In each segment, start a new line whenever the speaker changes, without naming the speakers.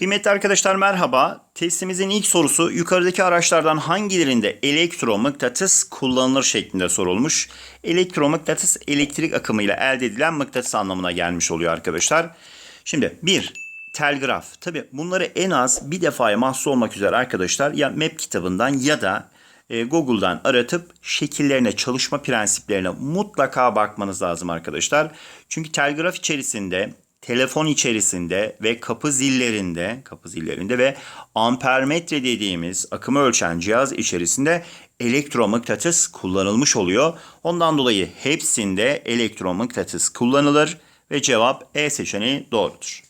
Kıymetli arkadaşlar merhaba. Testimizin ilk sorusu yukarıdaki araçlardan hangilerinde elektromıknatıs kullanılır şeklinde sorulmuş. Elektromıknatıs elektrik akımıyla elde edilen mıknatıs anlamına gelmiş oluyor arkadaşlar. Şimdi bir telgraf. Tabi bunları en az bir defaya mahsus olmak üzere arkadaşlar ya MEP kitabından ya da e, Google'dan aratıp şekillerine, çalışma prensiplerine mutlaka bakmanız lazım arkadaşlar. Çünkü telgraf içerisinde telefon içerisinde ve kapı zillerinde, kapı zillerinde ve ampermetre dediğimiz akımı ölçen cihaz içerisinde elektromıknatıs kullanılmış oluyor. Ondan dolayı hepsinde elektromıknatıs kullanılır ve cevap E seçeneği doğrudur.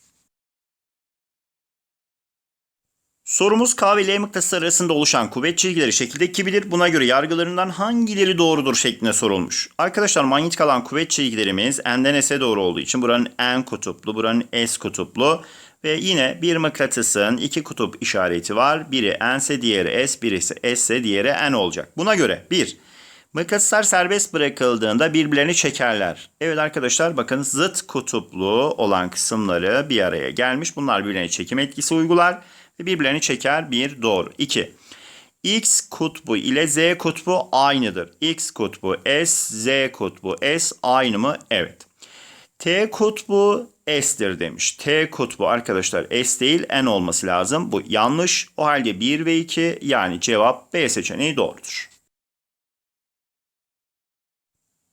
Sorumuz K ve L mıknatısı arasında oluşan kuvvet çizgileri şekilde kibidir. Buna göre yargılarından hangileri doğrudur şeklinde sorulmuş. Arkadaşlar manyetik alan kuvvet çizgilerimiz N'den S'e doğru olduğu için buranın N kutuplu, buranın S kutuplu ve yine bir mıknatısın iki kutup işareti var. Biri N ise diğeri S, birisi S ise diğeri N olacak. Buna göre 1. Mıknatıslar serbest bırakıldığında birbirlerini çekerler. Evet arkadaşlar bakın zıt kutuplu olan kısımları bir araya gelmiş. Bunlar birbirine çekim etkisi uygular birbirlerini çeker. Bir doğru. 2. X kutbu ile Z kutbu aynıdır. X kutbu S, Z kutbu S aynı mı? Evet. T kutbu S'tir demiş. T kutbu arkadaşlar S değil N olması lazım. Bu yanlış. O halde 1 ve 2 yani cevap B seçeneği doğrudur.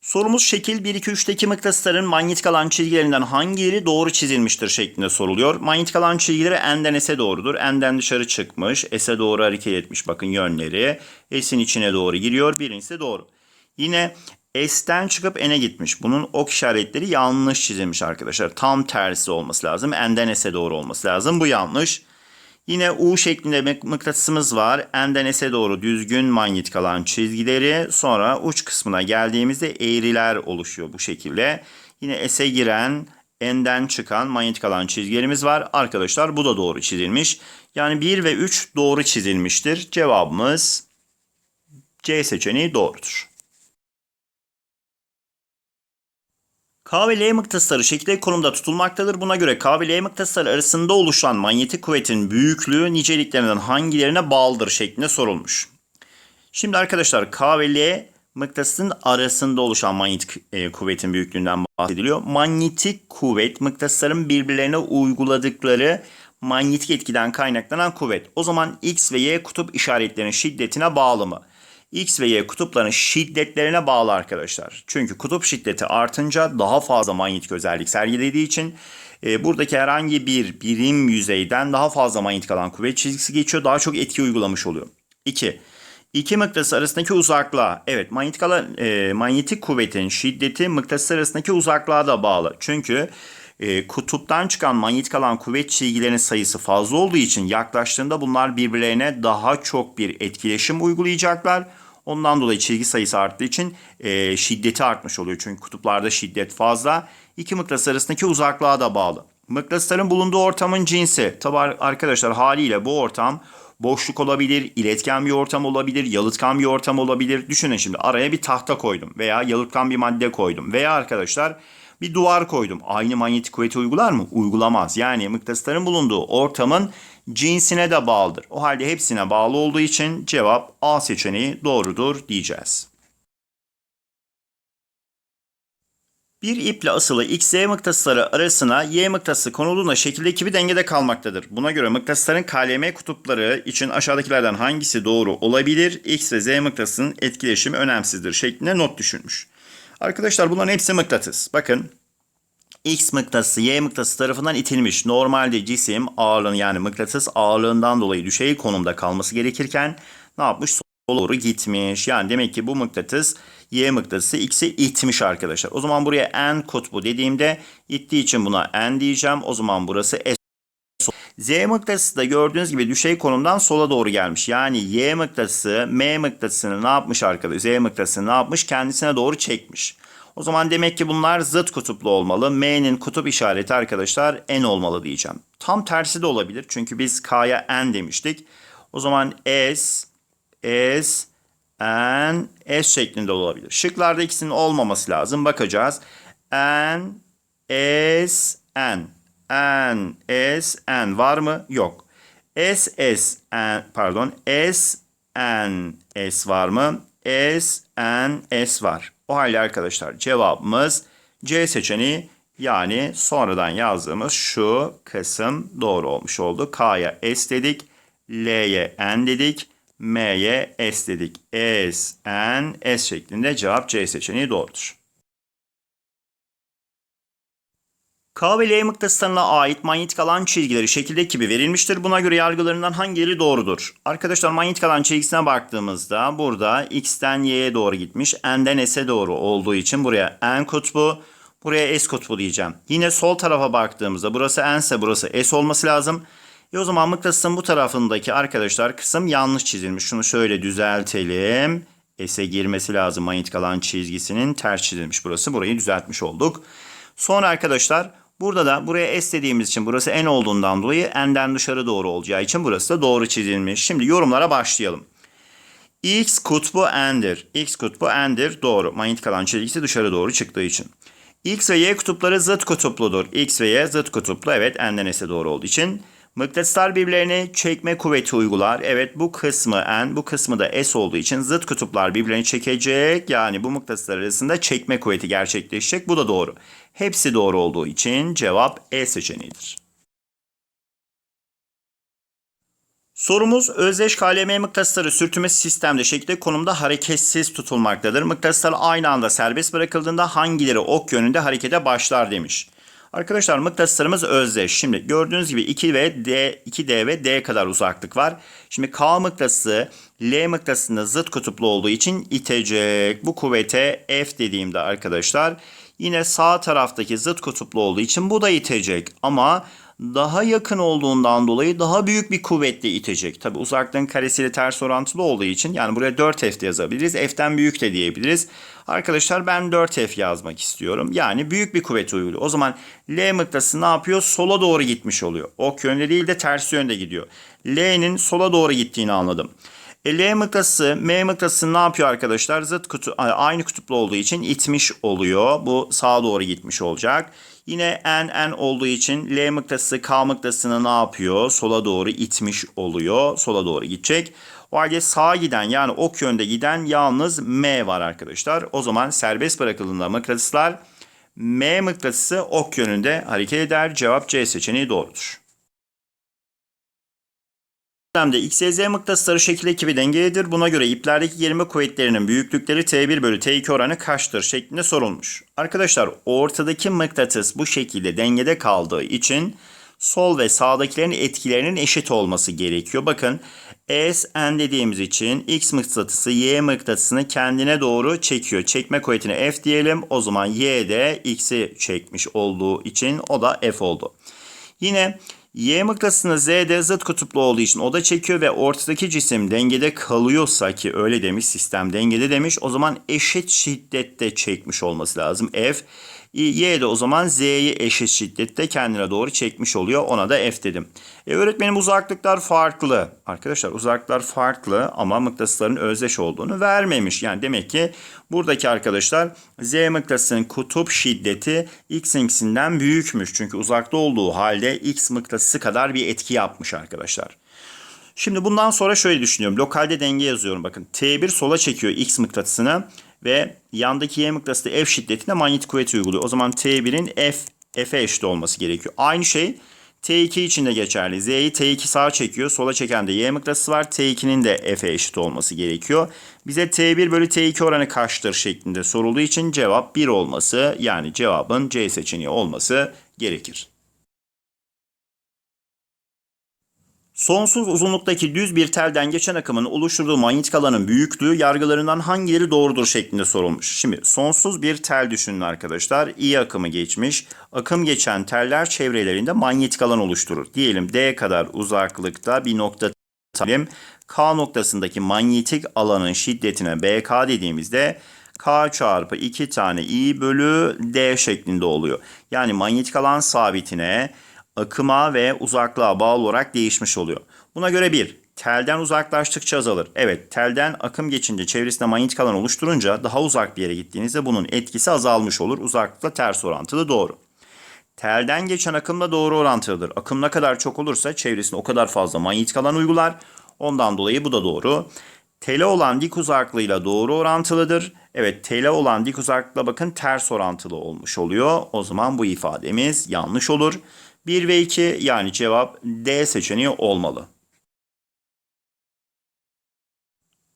Sorumuz şekil 1, 2, 3'teki mıknatısların manyetik alan çizgilerinden hangileri doğru çizilmiştir şeklinde soruluyor. Manyetik alan çizgileri N'den S'e doğrudur. N'den dışarı çıkmış. S'e doğru hareket etmiş. Bakın yönleri. S'in içine doğru giriyor. Birincisi doğru. Yine S'ten çıkıp N'e gitmiş. Bunun ok işaretleri yanlış çizilmiş arkadaşlar. Tam tersi olması lazım. N'den S'e doğru olması lazım. Bu yanlış. Yine U şeklinde mıknatısımız var. N'den S'e doğru düzgün manyetik alan çizgileri. Sonra uç kısmına geldiğimizde eğriler oluşuyor bu şekilde. Yine S'e giren N'den çıkan manyetik alan çizgilerimiz var. Arkadaşlar bu da doğru çizilmiş. Yani 1 ve 3 doğru çizilmiştir. Cevabımız C seçeneği doğrudur. K ve L mıknatısları şekilde konumda tutulmaktadır. Buna göre K ve L mıknatısları arasında oluşan manyetik kuvvetin büyüklüğü niceliklerinden hangilerine bağlıdır şeklinde sorulmuş. Şimdi arkadaşlar K ve L mıknatısın arasında oluşan manyetik e, kuvvetin büyüklüğünden bahsediliyor. Manyetik kuvvet mıknatısların birbirlerine uyguladıkları manyetik etkiden kaynaklanan kuvvet. O zaman X ve Y kutup işaretlerinin şiddetine bağlı mı? X ve Y kutupların şiddetlerine bağlı arkadaşlar. Çünkü kutup şiddeti artınca daha fazla manyetik özellik sergilediği için e, buradaki herhangi bir birim yüzeyden daha fazla manyetik alan kuvvet çizgisi geçiyor. Daha çok etki uygulamış oluyor. 2. İki mıknatıs arasındaki uzaklığa. Evet manyetik, alan, e, manyetik kuvvetin şiddeti mıknatıs arasındaki uzaklığa da bağlı. Çünkü e, kutuptan çıkan manyetik alan kuvvet çizgilerinin sayısı fazla olduğu için yaklaştığında bunlar birbirlerine daha çok bir etkileşim uygulayacaklar. Ondan dolayı çizgi sayısı arttığı için e, şiddeti artmış oluyor. Çünkü kutuplarda şiddet fazla. İki mıknatıs arasındaki uzaklığa da bağlı. Mıknatısların bulunduğu ortamın cinsi. Tabi arkadaşlar haliyle bu ortam boşluk olabilir, iletken bir ortam olabilir, yalıtkan bir ortam olabilir. Düşünün şimdi araya bir tahta koydum veya yalıtkan bir madde koydum veya arkadaşlar bir duvar koydum. Aynı manyetik kuvveti uygular mı? Uygulamaz. Yani mıknatısların bulunduğu ortamın cinsine de bağlıdır. O halde hepsine bağlı olduğu için cevap A seçeneği doğrudur diyeceğiz. Bir iple asılı X, Y mıknatısları arasına Y mıknatısı konulduğunda şekildeki bir dengede kalmaktadır. Buna göre mıknatısların KLM kutupları için aşağıdakilerden hangisi doğru olabilir? X ve Z mıknatısının etkileşimi önemsizdir şeklinde not düşürmüş. Arkadaşlar bunların hepsi mıknatıs. Bakın X mıknatısı Y mıknatısı tarafından itilmiş. Normalde cisim ağırlığın yani mıknatıs ağırlığından dolayı düşey konumda kalması gerekirken ne yapmış? Sola doğru gitmiş. Yani demek ki bu mıknatıs Y mıknatısı X'i itmiş arkadaşlar. O zaman buraya N kutbu dediğimde ittiği için buna N diyeceğim. O zaman burası S. Z mıknatısı da gördüğünüz gibi düşey konumdan sola doğru gelmiş. Yani Y mıknatısı M mıknatısını ne yapmış arkadaşlar? Z mıknatısını ne yapmış? Kendisine doğru çekmiş. O zaman demek ki bunlar zıt kutuplu olmalı. M'nin kutup işareti arkadaşlar N olmalı diyeceğim. Tam tersi de olabilir. Çünkü biz K'ya N demiştik. O zaman S, S, N, S şeklinde olabilir. Şıklarda ikisinin olmaması lazım. Bakacağız. N, S, N. N, S, N var mı? Yok. S, S, N, pardon. S, N, S var mı? S, N, S var. O halde arkadaşlar cevabımız C seçeneği yani sonradan yazdığımız şu kısım doğru olmuş oldu. K'ya S dedik, L'ye N dedik, M'ye S dedik. S, N, S şeklinde cevap C seçeneği doğrudur. K ve L mıknatıslarına ait manyetik alan çizgileri şekildeki gibi verilmiştir. Buna göre yargılarından hangileri doğrudur? Arkadaşlar manyetik alan çizgisine baktığımızda burada X'ten Y'ye doğru gitmiş. N'den S'e doğru olduğu için buraya N kutbu, buraya S kutbu diyeceğim. Yine sol tarafa baktığımızda burası N ise burası S olması lazım. E o zaman mıknatısın bu tarafındaki arkadaşlar kısım yanlış çizilmiş. Şunu şöyle düzeltelim. S'e girmesi lazım manyetik alan çizgisinin ters çizilmiş burası. Burayı düzeltmiş olduk. Sonra arkadaşlar burada da buraya S dediğimiz için burası N olduğundan dolayı N'den dışarı doğru olacağı için burası da doğru çizilmiş. Şimdi yorumlara başlayalım. X kutbu N'dir. X kutbu N'dir. Doğru. Manyetik alan çizgisi dışarı doğru çıktığı için. X ve Y kutupları zıt kutupludur. X ve Y zıt kutuplu. Evet N'den S'e doğru olduğu için. Mıknatıslar birbirlerine çekme kuvveti uygular. Evet bu kısmı N, bu kısmı da S olduğu için zıt kutuplar birbirlerini çekecek. Yani bu mıknatıslar arasında çekme kuvveti gerçekleşecek. Bu da doğru. Hepsi doğru olduğu için cevap E seçeneğidir. Sorumuz özdeş KLM mıknatısları sürtünmesi sistemde şekilde konumda hareketsiz tutulmaktadır. Mıknatıslar aynı anda serbest bırakıldığında hangileri ok yönünde harekete başlar demiş. Arkadaşlar mıknatıslarımız özdeş. Şimdi gördüğünüz gibi 2 ve D, 2D ve D kadar uzaklık var. Şimdi K mıknatısı L mıknatısında zıt kutuplu olduğu için itecek. Bu kuvvete F dediğimde arkadaşlar yine sağ taraftaki zıt kutuplu olduğu için bu da itecek. Ama daha yakın olduğundan dolayı daha büyük bir kuvvetle itecek. Tabi uzaklığın karesiyle ters orantılı olduğu için yani buraya 4F de yazabiliriz. F'ten büyük de diyebiliriz. Arkadaşlar ben 4F yazmak istiyorum. Yani büyük bir kuvvet uyguluyor. O zaman L mıknatısı ne yapıyor? Sola doğru gitmiş oluyor. Ok yönde değil de ters yönde gidiyor. L'nin sola doğru gittiğini anladım. E, L mıknatısı M mıknatısı ne yapıyor arkadaşlar? Zıt kutu, aynı kutuplu olduğu için itmiş oluyor. Bu sağa doğru gitmiş olacak. Yine N N olduğu için L mıknatısı K mıknatısını ne yapıyor? Sola doğru itmiş oluyor. Sola doğru gidecek. O halde sağa giden yani ok yönde giden yalnız M var arkadaşlar. O zaman serbest bırakıldığında mıknatıslar M mıknatısı ok yönünde hareket eder. Cevap C seçeneği doğrudur. Sistemde X, Y, Z mıknatısları şekil ekibi dengelidir. Buna göre iplerdeki gerilme kuvvetlerinin büyüklükleri T1 bölü T2 oranı kaçtır şeklinde sorulmuş. Arkadaşlar ortadaki mıknatıs bu şekilde dengede kaldığı için sol ve sağdakilerin etkilerinin eşit olması gerekiyor. Bakın S, N dediğimiz için X mıknatısı Y mıknatısını kendine doğru çekiyor. Çekme kuvvetine F diyelim. O zaman Y de X'i çekmiş olduğu için o da F oldu. Yine Y mıknatısını Z'de zıt kutuplu olduğu için o da çekiyor ve ortadaki cisim dengede kalıyorsa ki öyle demiş sistem dengede demiş o zaman eşit şiddette çekmiş olması lazım F. Y de o zaman Z'yi eşit şiddette kendine doğru çekmiş oluyor. Ona da F dedim. E öğretmenim uzaklıklar farklı. Arkadaşlar uzaklıklar farklı ama mıknatısların özdeş olduğunu vermemiş. Yani demek ki buradaki arkadaşlar Z mıknatısının kutup şiddeti X'inkisinden büyükmüş. Çünkü uzakta olduğu halde X mıknatısı kadar bir etki yapmış arkadaşlar. Şimdi bundan sonra şöyle düşünüyorum. Lokalde denge yazıyorum bakın. T1 sola çekiyor X mıknatısını ve yandaki Y mıknatısı da F şiddetinde manyetik kuvveti uyguluyor. O zaman T1'in F, F'e eşit olması gerekiyor. Aynı şey T2 için de geçerli. Z'yi T2 sağa çekiyor. Sola çeken de Y mıknatısı var. T2'nin de F'e eşit olması gerekiyor. Bize T1 bölü T2 oranı kaçtır şeklinde sorulduğu için cevap 1 olması yani cevabın C seçeneği olması gerekir. Sonsuz uzunluktaki düz bir telden geçen akımın oluşturduğu manyetik alanın büyüklüğü yargılarından hangileri doğrudur şeklinde sorulmuş. Şimdi sonsuz bir tel düşünün arkadaşlar. İ akımı geçmiş. Akım geçen teller çevrelerinde manyetik alan oluşturur. Diyelim D kadar uzaklıkta bir nokta diyelim. K noktasındaki manyetik alanın şiddetine BK dediğimizde K çarpı 2 tane I bölü D şeklinde oluyor. Yani manyetik alan sabitine akıma ve uzaklığa bağlı olarak değişmiş oluyor. Buna göre bir, telden uzaklaştıkça azalır. Evet, telden akım geçince çevresinde manyetik alan oluşturunca daha uzak bir yere gittiğinizde bunun etkisi azalmış olur. Uzaklıkla ters orantılı doğru. Telden geçen akımla doğru orantılıdır. Akım ne kadar çok olursa çevresine o kadar fazla manyetik alan uygular. Ondan dolayı bu da doğru. Tele olan dik uzaklığıyla doğru orantılıdır. Evet tele olan dik uzaklıkla bakın ters orantılı olmuş oluyor. O zaman bu ifademiz yanlış olur. 1 ve 2 yani cevap D seçeneği olmalı.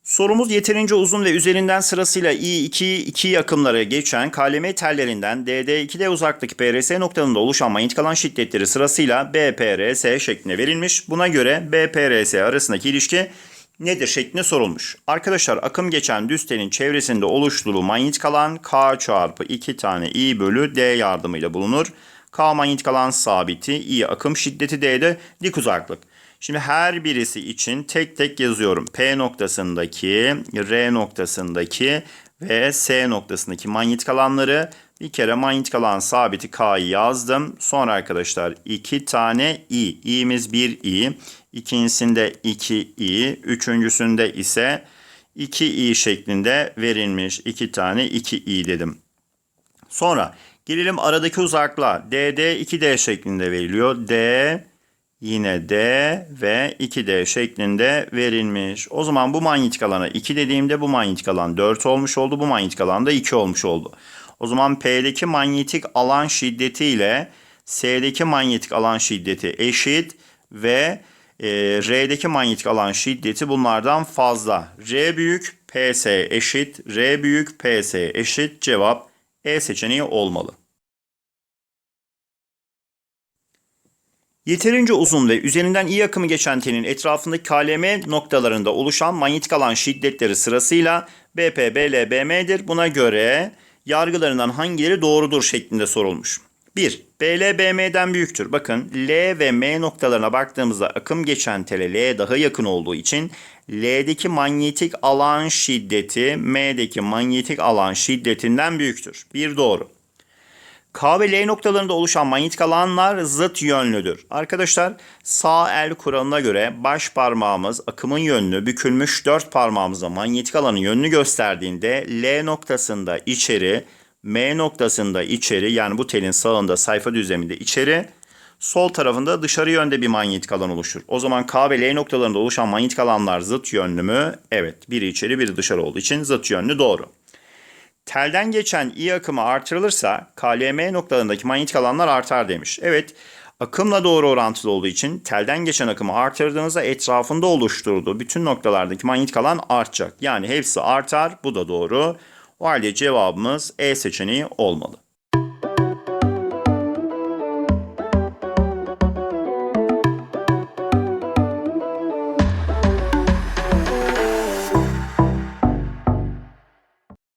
Sorumuz yeterince uzun ve üzerinden sırasıyla I2, 2 akımları geçen KLM tellerinden DD2D uzaktaki PRS noktalarında oluşan manyetik alan şiddetleri sırasıyla BPRS şeklinde verilmiş. Buna göre BPRS arasındaki ilişki nedir şeklinde sorulmuş. Arkadaşlar akım geçen düz çevresinde oluşturduğu manyetik alan K çarpı 2 tane I bölü D yardımıyla bulunur. K manyetik alan sabiti, I akım şiddeti D'de dik uzaklık. Şimdi her birisi için tek tek yazıyorum. P noktasındaki, R noktasındaki ve S noktasındaki manyetik alanları bir kere manyetik alan sabiti K'yı yazdım. Sonra arkadaşlar iki tane I. İ'miz 1 I. İkincisinde 2 I. Üçüncüsünde ise 2 I şeklinde verilmiş. iki tane 2 I dedim. Sonra gelelim aradaki uzaklığa. DD 2D şeklinde veriliyor. D yine D ve 2D şeklinde verilmiş. O zaman bu manyetik alana 2 dediğimde bu manyetik alan 4 olmuş oldu. Bu manyetik alan da 2 olmuş oldu. O zaman P'deki manyetik alan şiddeti ile S'deki manyetik alan şiddeti eşit ve e, R'deki manyetik alan şiddeti bunlardan fazla. R büyük, PS eşit, R büyük, PS eşit. Cevap E seçeneği olmalı. Yeterince uzun ve üzerinden iyi akımı geçen telin etrafındaki KLM noktalarında oluşan manyetik alan şiddetleri sırasıyla BP, BL, BM'dir. Buna göre yargılarından hangileri doğrudur şeklinde sorulmuş. 1. BL BM'den büyüktür. Bakın L ve M noktalarına baktığımızda akım geçen tele L'ye daha yakın olduğu için L'deki manyetik alan şiddeti M'deki manyetik alan şiddetinden büyüktür. Bir doğru. K ve L noktalarında oluşan manyetik alanlar zıt yönlüdür. Arkadaşlar sağ el kuralına göre baş parmağımız akımın yönünü bükülmüş dört parmağımızla manyetik alanın yönünü gösterdiğinde L noktasında içeri, M noktasında içeri yani bu telin sağında sayfa düzleminde içeri, sol tarafında dışarı yönde bir manyetik alan oluşur. O zaman K ve L noktalarında oluşan manyetik alanlar zıt yönlü mü? Evet. Biri içeri biri dışarı olduğu için zıt yönlü doğru. Telden geçen I akımı artırılırsa KLM noktalarındaki manyetik alanlar artar demiş. Evet akımla doğru orantılı olduğu için telden geçen akımı artırdığınızda etrafında oluşturduğu bütün noktalardaki manyetik alan artacak. Yani hepsi artar bu da doğru. O halde cevabımız E seçeneği olmalı.